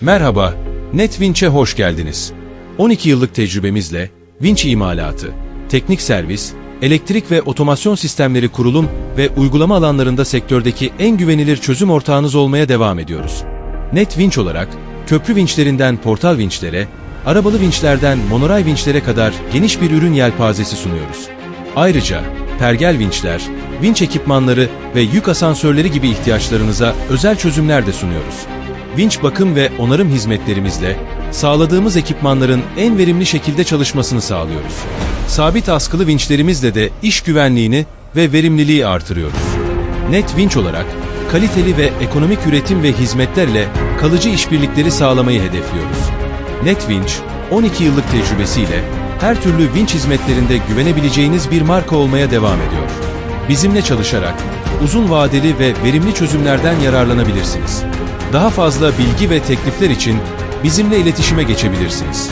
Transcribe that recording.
Merhaba, NetWinch'e hoş geldiniz. 12 yıllık tecrübemizle vinç imalatı, teknik servis, elektrik ve otomasyon sistemleri kurulum ve uygulama alanlarında sektördeki en güvenilir çözüm ortağınız olmaya devam ediyoruz. NetWinch olarak köprü vinçlerinden portal vinçlere, arabalı vinçlerden monoray vinçlere kadar geniş bir ürün yelpazesi sunuyoruz. Ayrıca pergel vinçler, vinç ekipmanları ve yük asansörleri gibi ihtiyaçlarınıza özel çözümler de sunuyoruz. Vinç bakım ve onarım hizmetlerimizle sağladığımız ekipmanların en verimli şekilde çalışmasını sağlıyoruz. Sabit askılı vinçlerimizle de iş güvenliğini ve verimliliği artırıyoruz. Net Vinç olarak kaliteli ve ekonomik üretim ve hizmetlerle kalıcı işbirlikleri sağlamayı hedefliyoruz. Net Vinç, 12 yıllık tecrübesiyle her türlü vinç hizmetlerinde güvenebileceğiniz bir marka olmaya devam ediyor. Bizimle çalışarak uzun vadeli ve verimli çözümlerden yararlanabilirsiniz. Daha fazla bilgi ve teklifler için bizimle iletişime geçebilirsiniz.